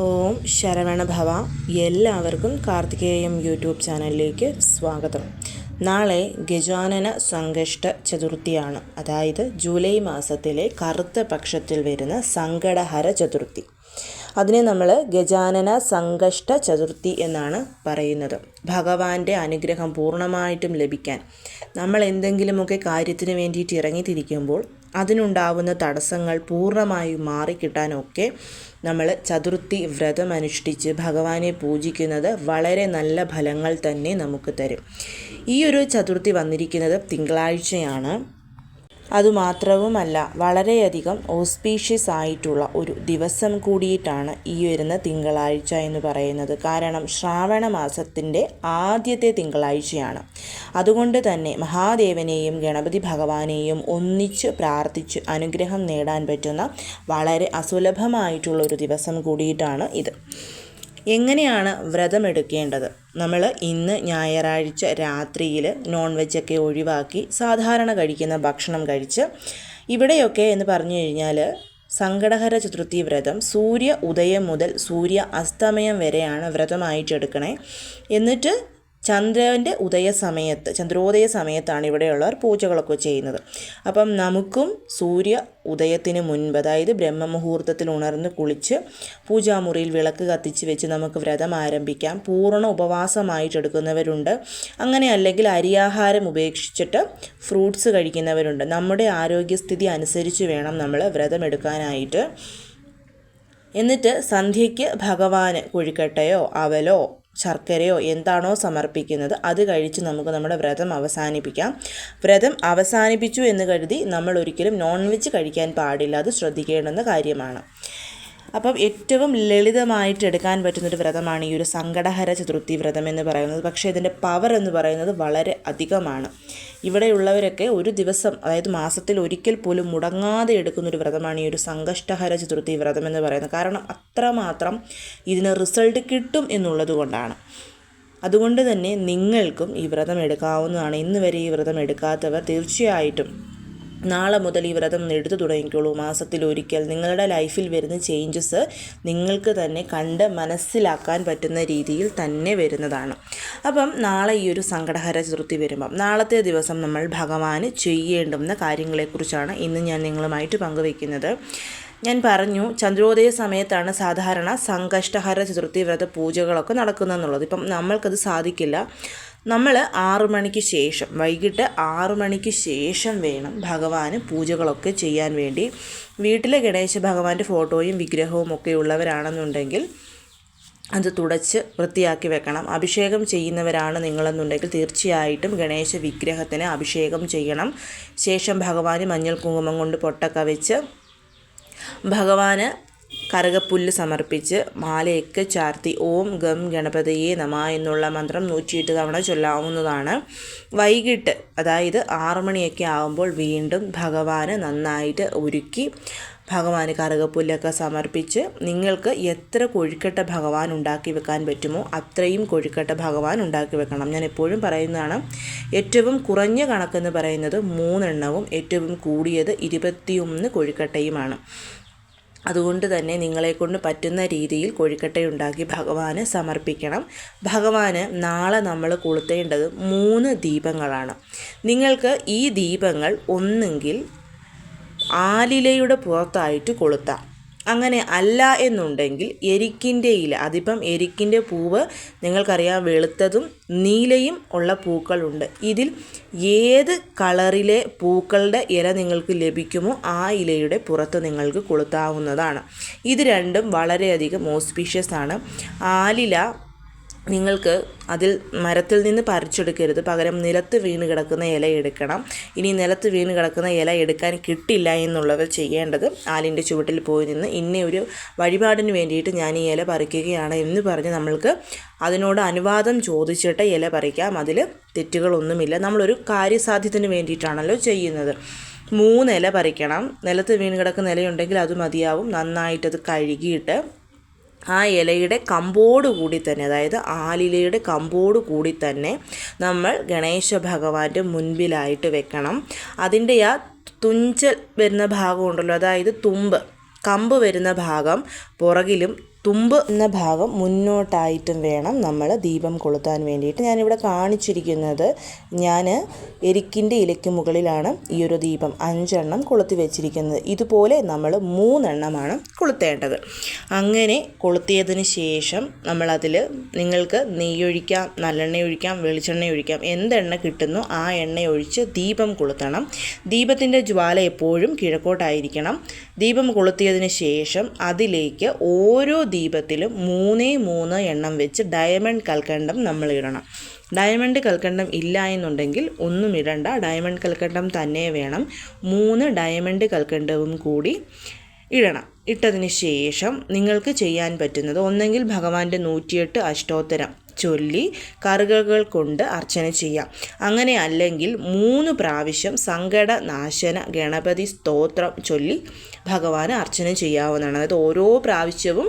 ഓം ശരവണ ഭവ എല്ലാവർക്കും കാർത്തികേയം യൂട്യൂബ് ചാനലിലേക്ക് സ്വാഗതം. നാളെ ഗജാനന സങ്കഷ്ട ചതുർത്ഥിയാണ്. അതായത് ജൂലൈ മാസത്തിലെ കറുത്ത പക്ഷത്തിൽ വരുന്ന സങ്കടഹര ചതുർത്ഥി. അതിനെ നമ്മൾ ഗജാനന സങ്കഷ്ട ചതുർത്ഥി എന്നാണ് പറയുന്നത്. ഭഗവാന്റെ അനുഗ്രഹം പൂർണമായിട്ടും ലഭിക്കാൻ നമ്മൾ എന്തെങ്കിലുമൊക്കെ കാര്യത്തിന് വേണ്ടിയിട്ട് ഇറങ്ങിത്തിരിക്കുമ്പോൾ അതിനുണ്ടാവുന്ന തടസ്സങ്ങൾ പൂർണമായും മാറിക്കിട്ടാനൊക്കെ നമ്മൾ ചതുർത്ഥി വ്രതം അനുഷ്ഠിച്ച് ഭഗവാനെ പൂജിക്കുന്നത് വളരെ നല്ല ഫലങ്ങൾ തന്നെ നമുക്ക് തരും. ഈ ഒരു ചതുർത്ഥി വന്നിരിക്കുന്നത് തിങ്കളാഴ്ചയാണ്. അതുമാത്രവുമല്ല വളരെയധികം ഓസ്പീഷ്യസ് ആയിട്ടുള്ള ഒരു ദിവസം കൂടിയിട്ടാണ് ഈ വരുന്ന തിങ്കളാഴ്ച എന്ന് പറയുന്നത്. കാരണം ശ്രാവണ മാസത്തിന്റെ ആദ്യത്തെ തിങ്കളാഴ്ചയാണ്. അതുകൊണ്ട് തന്നെ മഹാദേവനെയും ഗണപതി ഭഗവാനെയും ഒന്നിച്ച് പ്രാർത്ഥിച്ച് അനുഗ്രഹം നേടാൻ പറ്റുന്ന വളരെ അസുലഭമായിട്ടുള്ള ഒരു ദിവസം കൂടിയിട്ടാണ് ഇത്. എങ്ങനെയാണ് വ്രതമെടുക്കേണ്ടത്? നമ്മൾ ഇന്ന് ഞായറാഴ്ച രാത്രിയിൽ നോൺ വെജൊക്കെ ഒഴിവാക്കി സാധാരണ കഴിക്കുന്ന ഭക്ഷണം കഴിച്ച് ഇവിടെയൊക്കെ എന്ന് പറഞ്ഞു കഴിഞ്ഞാൽ സങ്കടഹര ചതുർത്ഥി വ്രതം സൂര്യ ഉദയം മുതൽ സൂര്യ അസ്തമയം വരെയാണ് വ്രതമായിട്ടെടുക്കണേ. എന്നിട്ട് ചന്ദ്രന്റെ ഉദയ സമയത്ത് ചന്ദ്രോദയ സമയത്താണ് ഇവിടെയുള്ളവർ പൂജകളൊക്കെ ചെയ്യുന്നത്. അപ്പം നമുക്കും സൂര്യ ഉദയത്തിന് മുൻപ് അതായത് ബ്രഹ്മമുഹൂർത്തത്തിൽ ഉണർന്ന് കുളിച്ച് പൂജാമുറിയിൽ വിളക്ക് കത്തിച്ച് വെച്ച് നമുക്ക് വ്രതം ആരംഭിക്കാം. പൂർണ ഉപവാസമായിട്ടെടുക്കുന്നവരുണ്ട് അങ്ങനെ അല്ലെങ്കിൽ അരിയാഹാരം ഉപേക്ഷിച്ചിട്ട് ഫ്രൂട്ട്സ് കഴിക്കുന്നവരുണ്ട്. നമ്മുടെ ആരോഗ്യസ്ഥിതി അനുസരിച്ച് വേണം നമ്മൾ വ്രതം എടുക്കാനായിട്ട്. എന്നിട്ട് സന്ധ്യയ്ക്ക് ഭഗവാന് കുഴിക്കട്ടയോ അവലോ ശർക്കരയോ എന്താണോ സമർപ്പിക്കുന്നത് അത് കഴിച്ച് നമുക്ക് നമ്മുടെ വ്രതം അവസാനിപ്പിക്കാം. വ്രതം അവസാനിപ്പിച്ചു എന്ന് കരുതി നമ്മൾ ഒരിക്കലും നോൺ വെജ് കഴിക്കാൻ പാടില്ല. അത് ശ്രദ്ധിക്കേണ്ടുന്ന കാര്യമാണ്. അപ്പം ഏറ്റവും ലളിതമായിട്ട് എടുക്കാൻ പറ്റുന്നൊരു വ്രതമാണ് ഈ ഒരു സങ്കടഹര ചതുർത്ഥി വ്രതം എന്ന് പറയുന്നത്. പക്ഷേ ഇതിന്റെ പവർ എന്ന് പറയുന്നത് വളരെ അധികമാണ്. ഇവിടെയുള്ളവരൊക്കെ ഒരു ദിവസം അതായത് മാസത്തിൽ ഒരിക്കൽ പോലും മുടങ്ങാതെ എടുക്കുന്നൊരു വ്രതമാണ് ഈ ഒരു സങ്കഷ്ടഹര ചതുർത്ഥി വ്രതം എന്ന് പറയുന്നത്. കാരണം അത്രമാത്രം ഇതിന് റിസൾട്ട് കിട്ടും എന്നുള്ളത് കൊണ്ടാണ്. അതുകൊണ്ട് തന്നെ നിങ്ങൾക്കും ഈ വ്രതം എടുക്കാവുന്നതാണ്. ഇന്ന് വരെ ഈ വ്രതം എടുക്കാത്തവർ തീർച്ചയായിട്ടും നാളെ മുതൽ ഈ വ്രതം എടുത്തു തുടങ്ങിക്കോളൂ. മാസത്തിലൊരിക്കൽ നിങ്ങളുടെ ലൈഫിൽ വരുന്ന ചേഞ്ചസ് നിങ്ങൾക്ക് തന്നെ കണ്ട് മനസ്സിലാക്കാൻ പറ്റുന്ന രീതിയിൽ തന്നെ വരുന്നതാണ്. അപ്പം നാളെ ഈ ഒരു സങ്കടഹര ചതുർത്ഥി വരുമ്പം നാളത്തെ ദിവസം നമ്മൾ ഭഗവാന് ചെയ്യേണ്ടുന്ന കാര്യങ്ങളെക്കുറിച്ചാണ് ഇന്ന് ഞാൻ നിങ്ങളുമായിട്ട് പങ്കുവയ്ക്കുന്നത്. ഞാൻ പറഞ്ഞു ചന്ദ്രോദയ സമയത്താണ് സാധാരണ സങ്കഷ്ടഹര ചതുർത്ഥി വ്രത പൂജകളൊക്കെ നടക്കുന്നതെന്നുള്ളത്. ഇപ്പം നമ്മൾക്കത് സാധിക്കില്ല. നമ്മൾ ആറു മണിക്ക് ശേഷം വൈകിട്ട് ആറു മണിക്ക് ശേഷം വേണം ഭഗവാന് പൂജകളൊക്കെ ചെയ്യാൻ വേണ്ടി. വീട്ടിലെ ഗണേശ ഭഗവാന്റെ ഫോട്ടോയും വിഗ്രഹവും ഒക്കെ ഉള്ളവരാണെന്നുണ്ടെങ്കിൽ അത് തുടച്ച് വൃത്തിയാക്കി വെക്കണം. അഭിഷേകം ചെയ്യുന്നവരാണ് നിങ്ങളെന്നുണ്ടെങ്കിൽ തീർച്ചയായിട്ടും ഗണേശ വിഗ്രഹത്തിന് അഭിഷേകം ചെയ്യണം. ശേഷം ഭഗവാന് മഞ്ഞൾ കുങ്കുമം കൊണ്ട് പൊട്ടൊക്കെ വെച്ച് ഭഗവാന് കറുകപ്പുല്ല് സമർപ്പിച്ച് മാലയൊക്കെ ചാർത്തി ഓം ഗം ഗണപതിയെ നമ എന്നുള്ള മന്ത്രം നൂറ്റിയെട്ട് തവണ ചൊല്ലാവുന്നതാണ്. വൈകിട്ട് അതായത് ആറു മണിയൊക്കെ ആകുമ്പോൾ വീണ്ടും ഭഗവാന് നന്നായിട്ട് ഒരുക്കി ഭഗവാന് കറുകപ്പുല്ലൊക്കെ സമർപ്പിച്ച് നിങ്ങൾക്ക് എത്ര കൊഴുക്കട്ട ഭഗവാൻ ഉണ്ടാക്കി വെക്കാൻ പറ്റുമോ അത്രയും കൊഴുക്കട്ട ഭഗവാൻ ഉണ്ടാക്കി വെക്കണം. ഞാൻ എപ്പോഴും പറയുന്നതാണ് ഏറ്റവും കുറഞ്ഞ കണക്കെന്ന് പറയുന്നത് മൂന്നെണ്ണവും ഏറ്റവും കൂടിയത് ഇരുപത്തിയൊന്ന് കൊഴുക്കട്ടയുമാണ്. അതുകൊണ്ട് തന്നെ നിങ്ങളെക്കൊണ്ട് പറ്റുന്ന രീതിയിൽ കൊഴുക്കട്ടയുണ്ടാക്കി ഭഗവാന് സമർപ്പിക്കണം. ഭഗവാന് നാളെ നമ്മൾ കൊളുത്തേണ്ടത് മൂന്ന് ദീപങ്ങളാണ്. നിങ്ങൾക്ക് ഈ ദീപങ്ങൾ ഒന്നെങ്കിൽ ആലിലയുടെ പുറത്തായിട്ട് കൊളുത്താം. അങ്ങനെ അല്ല എന്നുണ്ടെങ്കിൽ എരിക്കിന്റെ ഇല അതിപ്പം എരിക്കിന്റെ പൂവ് നിങ്ങൾക്കറിയാം വെളുത്തതും നീലയും ഉള്ള പൂക്കളുണ്ട്. ഇതിൽ ഏത് കളറിലെ പൂക്കളുടെ ഇല നിങ്ങൾക്ക് ലഭിക്കുമോ ആ ഇലയുടെ പുറത്ത് നിങ്ങൾക്ക് കൊളുത്താവുന്നതാണ്. ഇത് രണ്ടും വളരെയധികം ഓസ്പീഷ്യസ് ആണ്. ആലില നിങ്ങൾക്ക് അതിൽ മരത്തിൽ നിന്ന് പറിച്ചെടുക്കരുത്. പകരം നിലത്ത് വീണ് കിടക്കുന്ന ഇല എടുക്കണം. ഇനി നിലത്ത് വീണ് കിടക്കുന്ന ഇല എടുക്കാൻ കിട്ടില്ല എന്നുള്ളവർ ചെയ്യേണ്ടത് ആലിന്റെ ചുവട്ടിൽ പോയി നിന്ന് ഇന്ന ഒരു വഴിപാടിന് വേണ്ടിയിട്ട് ഞാൻ ഈ ഇല പറിക്കുകയാണ് എന്ന് പറഞ്ഞ് നമ്മൾക്ക് അതിനോട് അനുവാദം ചോദിച്ചിട്ട് ഇല പറിക്കാം. അതിൽ തെറ്റുകളൊന്നുമില്ല. നമ്മളൊരു കാര്യസാധ്യത്തിന് വേണ്ടിയിട്ടാണല്ലോ ചെയ്യുന്നത്. മൂന്ന് ഇല പറിക്കണം. നിലത്ത് വീണ് കിടക്കുന്ന ഇലയുണ്ടെങ്കിൽ അത് മതിയാവും. നന്നായിട്ടത് കഴുകിയിട്ട് ആ ഇലയുടെ കമ്പോട് കൂടി തന്നെ അതായത് ആലിലയുടെ കമ്പോട് കൂടി തന്നെ നമ്മൾ ഗണേശ ഭഗവാന്റെ മുൻപിലായിട്ട് വെക്കണം. അതിന്റെ ആ തുഞ്ചൽ വരുന്ന ഭാഗമുണ്ടല്ലോ അതായത് തുമ്പ് കമ്പ് വരുന്ന ഭാഗം പുറകിലും തുമ്പ് എന്ന ഭാഗം മുന്നോട്ടായിട്ടും വേണം നമ്മൾ ദീപം കൊളുത്താൻ വേണ്ടിയിട്ട്. ഞാനിവിടെ കാണിച്ചിരിക്കുന്നത് ഞാൻ എരിക്കിന്റെ ഇലയ്ക്ക് മുകളിലാണ് ഈ ഒരു ദീപം അഞ്ചെണ്ണം കൊളുത്തി വെച്ചിരിക്കുന്നത്. ഇതുപോലെ നമ്മൾ മൂന്നെണ്ണമാണ് കൊളുത്തേണ്ടത്. അങ്ങനെ കൊളുത്തിയതിന് ശേഷം നമ്മളതിൽ നിങ്ങൾക്ക് നെയ്യൊഴിക്കാം നല്ലെണ്ണ ഒഴിക്കാം വെളിച്ചെണ്ണ ഒഴിക്കാം എന്തെണ്ണ കിട്ടുന്നു ആ എണ്ണ ഒഴിച്ച് ദീപം കൊളുത്തണം. ദീപത്തിന്റെ ജ്വാല എപ്പോഴും കിഴക്കോട്ടായിരിക്കണം. ദീപം കൊളുത്തിയതിന് ശേഷം അതിലേക്ക് ഓരോ ദീപത്തിലും മൂന്നേ മൂന്ന് എണ്ണം വെച്ച് ഡയമണ്ട് കൽക്കണ്ടം നമ്മൾ ഇടണം. ഡയമണ്ട് കൽക്കണ്ടം ഇല്ല എന്നുണ്ടെങ്കിൽ ഒന്നും ഇടണ്ട. ഡയമണ്ട് കൽക്കണ്ടം തന്നെ വേണം. മൂന്ന് ഡയമണ്ട് കൽക്കണ്ടവും കൂടി ഇടണം. ഇട്ടതിന് ശേഷം നിങ്ങൾക്ക് ചെയ്യാൻ പറ്റുന്നത് ഒന്നെങ്കിൽ ഭഗവാന്റെ നൂറ്റിയെട്ട് അഷ്ടോത്തരം ചൊല്ലി കറുകകൾ കൊണ്ട് അർച്ചന ചെയ്യാം. അങ്ങനെ അല്ലെങ്കിൽ മൂന്ന് പ്രാവശ്യം സങ്കടനാശന ഗണപതി സ്തോത്രം ചൊല്ലി ഭഗവാന് അർച്ചന ചെയ്യാവുന്നതാണ്. അതായത് ഓരോ പ്രാവശ്യവും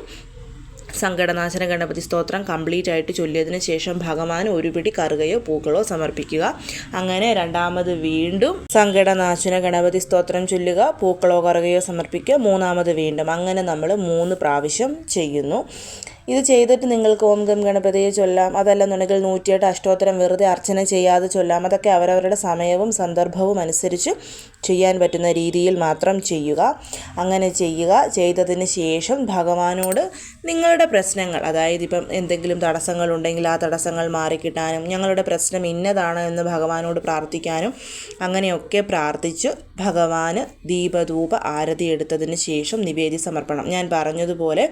സങ്കടനാശന ഗണപതി സ്തോത്രം കംപ്ലീറ്റ് ആയിട്ട് ചൊല്ലിയതിന് ശേഷം ഭഗവാൻ ഒരു പിടി കറുകയോ പൂക്കളോ സമർപ്പിക്കുക. അങ്ങനെ രണ്ടാമത് വീണ്ടും സങ്കടനാശന ഗണപതി സ്തോത്രം ചൊല്ലുക പൂക്കളോ കറുകയോ സമർപ്പിക്കുക. മൂന്നാമത് വീണ്ടും അങ്ങനെ നമ്മൾ മൂന്ന് പ്രാവശ്യം ചെയ്യുന്നു. ഇത് ചെയ്തിട്ട് നിങ്ങൾക്ക് ഓം ഗം ഗണപതിയെ ചൊല്ലാം. അതല്ലെന്നുണ്ടെങ്കിൽ നൂറ്റിയെട്ട് അഷ്ടോത്തരം വെറുതെ അർച്ചന ചെയ്യാതെ ചൊല്ലാം. അതൊക്കെ അവരവരുടെ സമയവും സന്ദർഭവും അനുസരിച്ച് ചെയ്യാൻ പറ്റുന്ന രീതിയിൽ മാത്രം ചെയ്യുക. അങ്ങനെ ചെയ്യുക. ചെയ്തതിന് ശേഷം ഭഗവാനോട് നിങ്ങളുടെ പ്രശ്നങ്ങൾ അതായത് ഇപ്പം എന്തെങ്കിലും തടസ്സങ്ങളുണ്ടെങ്കിൽ ആ തടസ്സങ്ങൾ മാറിക്കിട്ടാനും ഞങ്ങളുടെ പ്രശ്നം ഇന്നതാണ് എന്ന് ഭഗവാനോട് പ്രാർത്ഥിക്കാനും അങ്ങനെയൊക്കെ പ്രാർത്ഥിച്ച് ഭഗവാന് ദീപധൂപ ആരതി എടുത്തതിന് ശേഷം നിവേദി സമർപ്പണം. ഞാൻ പറഞ്ഞതുപോലെ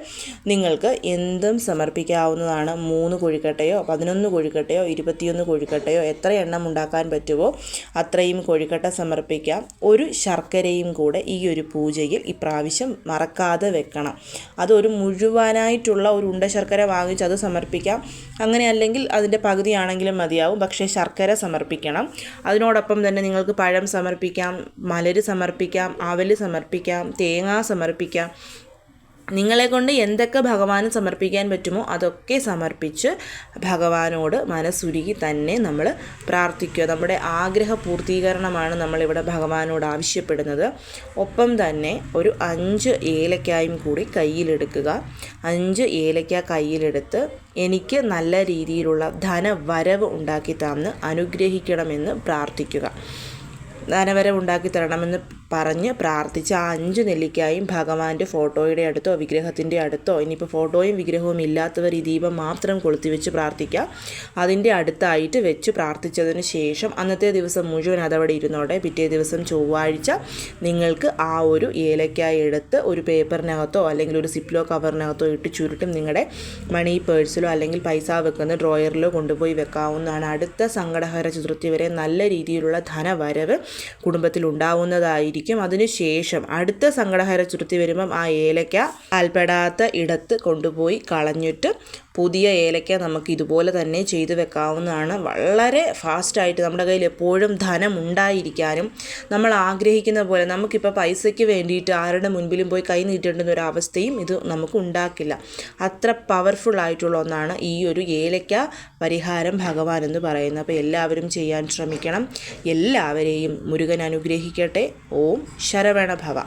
നിങ്ങൾക്ക് എന്തും സമർപ്പിക്കാവുന്നതാണ്. മൂന്ന് കൊഴുക്കട്ടയോ പതിനൊന്ന് കൊഴുക്കട്ടയോ ഇരുപത്തിയൊന്ന് കൊഴുക്കട്ടയോ എത്ര എണ്ണം ഉണ്ടാക്കാൻ പറ്റുമോ അത്രയും കൊഴുക്കട്ട സമർപ്പിക്കാം. ഒരു ശർക്കരയും കൂടെ ഈ ഒരു പൂജയിൽ ഇപ്രാവശ്യം മറക്കാതെ വെക്കണം. അതൊരു മുഴുവനായിട്ടുള്ള ഒരു ഉണ്ട ശർക്കര വാങ്ങിച്ച് അത് സമർപ്പിക്കാം. അങ്ങനെ അല്ലെങ്കിൽ അതിന്റെ പകുതിയാണെങ്കിലും മതിയാവും. പക്ഷേ ശർക്കര സമർപ്പിക്കണം. അതിനോടൊപ്പം തന്നെ നിങ്ങൾക്ക് പഴം സമർപ്പിക്കാം മലര് സമർപ്പിക്കാം അവൽ സമർപ്പിക്കാം തേങ്ങ സമർപ്പിക്കാം നിങ്ങളെ കൊണ്ട് എന്തൊക്കെ ഭഗവാന് സമർപ്പിക്കാൻ പറ്റുമോ അതൊക്കെ സമർപ്പിച്ച് ഭഗവാനോട് മനസ്സുരുകി തന്നെ നമ്മൾ പ്രാർത്ഥിക്കുക. നമ്മുടെ ആഗ്രഹ പൂർത്തീകരണമാണ് നമ്മളിവിടെ ഭഗവാനോട് ആവശ്യപ്പെടുന്നത്. ഒപ്പം തന്നെ ഒരു അഞ്ച് ഏലക്കായും കൂടി കയ്യിലെടുക്കുക. അഞ്ച് ഏലക്ക കയ്യിലെടുത്ത് എനിക്ക് നല്ല രീതിയിലുള്ള ധനവരവ് ഉണ്ടാക്കി തന്ന് അനുഗ്രഹിക്കണമെന്ന് പ്രാർത്ഥിക്കുക. ധനവരവ് ഉണ്ടാക്കി തരണമെന്ന് പറഞ്ഞ് പ്രാർത്ഥിച്ച് ആ അഞ്ച് നെല്ലിക്കായും ഭഗവാന്റെ ഫോട്ടോയുടെ അടുത്തോ വിഗ്രഹത്തിന്റെ അടുത്തോ ഇനിയിപ്പോൾ ഫോട്ടോയും വിഗ്രഹവും ഇല്ലാത്തവർ ഈ ദീപം മാത്രം കൊളുത്തി വെച്ച് പ്രാർത്ഥിക്കുക അതിന്റെ അടുത്തായിട്ട് വെച്ച് പ്രാർത്ഥിച്ചതിന് ശേഷം അന്നത്തെ ദിവസം മുഴുവൻ അതവിടെ ഇരുന്നോടെ പിറ്റേ ദിവസം ചൊവ്വാഴ്ച നിങ്ങൾക്ക് ആ ഒരു ഏലക്കായ എടുത്ത് ഒരു പേപ്പറിനകത്തോ അല്ലെങ്കിൽ ഒരു സിപ്ലോ കവറിനകത്തോ ഇട്ട് ചുരുട്ടും നിങ്ങളുടെ മണി പേഴ്സിലോ അല്ലെങ്കിൽ പൈസ വെക്കുന്ന ഡ്രോയറിലോ കൊണ്ടുപോയി വെക്കാവുന്നതാണ്. അടുത്ത സങ്കടഹര ചതുർത്ഥി വരെ നല്ല രീതിയിലുള്ള ധനവരവ് കുടുംബത്തിൽ ഉണ്ടാവുന്നതായിരിക്കും അതിനുശേഷം അടുത്ത സങ്കടഹര ചുരുത്തി വരുമ്പം ആ ഏലക്ക ആൽപ്പെടാത്ത ഇടത്ത് കൊണ്ടുപോയി കളഞ്ഞിട്ട് പുതിയ ഏലക്ക നമുക്ക് ഇതുപോലെ തന്നെ ചെയ്തു വെക്കാവുന്നതാണ്. വളരെ ഫാസ്റ്റായിട്ട് നമ്മുടെ കയ്യിൽ എപ്പോഴും ധനം ഉണ്ടായിരിക്കാനും നമ്മൾ ആഗ്രഹിക്കുന്ന പോലെ നമുക്കിപ്പോൾ പൈസയ്ക്ക് വേണ്ടിയിട്ട് ആരുടെ മുൻപിലും പോയി കൈ നീട്ടേണ്ടുന്ന ഒരു അവസ്ഥയും ഇത് നമുക്ക് ഉണ്ടാക്കില്ല. അത്ര പവർഫുൾ ആയിട്ടുള്ള ഒന്നാണ് ഈ ഒരു ഏലക്ക പരിഹാരം ഭഗവാൻ എന്ന് പറയുന്നത്. അപ്പോൾ എല്ലാവരും ചെയ്യാൻ ശ്രമിക്കണം. എല്ലാവരെയും മുരുകൻ അനുഗ്രഹിക്കട്ടെ. ഓം ശരവണ ഭവ